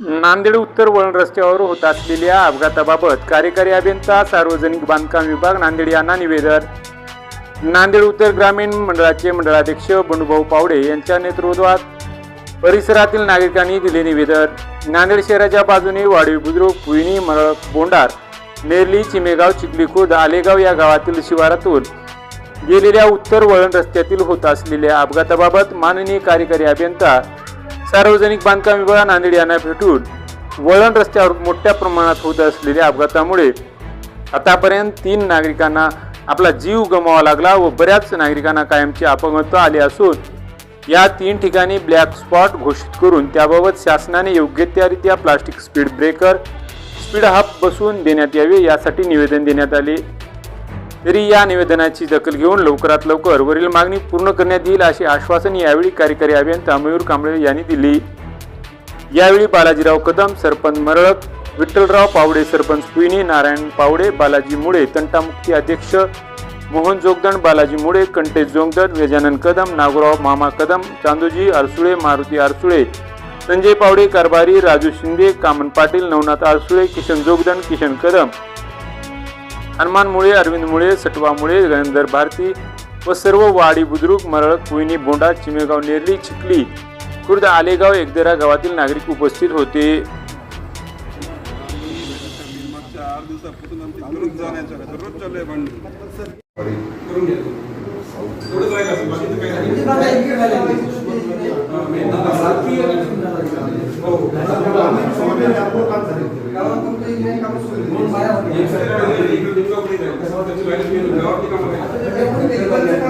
नांदेड उत्तर वळण रस्त्यावर होत असलेल्या अपघाताबाबत कार्यकारी अभियंता सार्वजनिक बांधकाम विभाग नांदेड यांना निवेदन. नांदेड उत्तर ग्रामीण मंडळाचे मंडळाध्यक्ष बंडूभाऊ पावडे यांच्या नेतृत्वात परिसरातील नागरिकांनी दिले निवेदन. नांदेड शहराच्या बाजूने वाडवी बुद्रुक पुईनी मळ बोंडार नेरली चिमेगाव चिखलीखुर्द आलेगाव या गावातील शिवारातून गेलेल्या उत्तर वळण रस्त्यातील होत असलेल्या अपघाताबाबत माननीय कार्यकारी अभियंता सार्वजनिक बांधकाम विभाग नांदेड यांना भेटून वळण रस्त्यावर मोठ्या प्रमाणात होत असलेल्या अपघातामुळे आतापर्यंत तीन नागरिकांना आपला जीव गमावा लागला व बऱ्याच नागरिकांना कायमची अपंगत्व आले असून या तीन ठिकाणी ब्लॅक स्पॉट घोषित करून त्याबाबत शासनाने योग्य त्यारित्या plastic speed breaker speed hump बसवून देण्यात यावे यासाठी निवेदन देण्यात आले. तरी या निवेदनाची दखल घेऊन लवकरात लवकर वरील मागणी पूर्ण करण्यात येईल असे आश्वासन यावेळी कार्यकारी अभियंता मयूर कांबळे यांनी दिली. यावेळी बालाजीराव कदम सरपंच मरळक विठ्ठलराव पावडे सरपंच पुईनी नारायण पावडे बालाजी मुळे तंटामुक्ती अध्यक्ष मोहन जोगदण बालाजी मुळे कंटेश जोगदण गजानन कदम नागोराव मामा कदम चांदोजी आरसुळे मारुती आरसुळे संजय पावडे कारभारी राजू शिंदे कामन पाटील नवनाथ आरसुळे किशन जोगदण किशन कदम हनुमान मुळे अरविंद मुळे सटवा मुळे गणेंदर भारती व सर्व वाडी बुद्रुक मरळ कोयनी बोंडा चिमेगाव नेरली चिखली खुर्द आलेगाव एकदेरा गावातील नागरिक उपस्थित होते. हो. करण्यात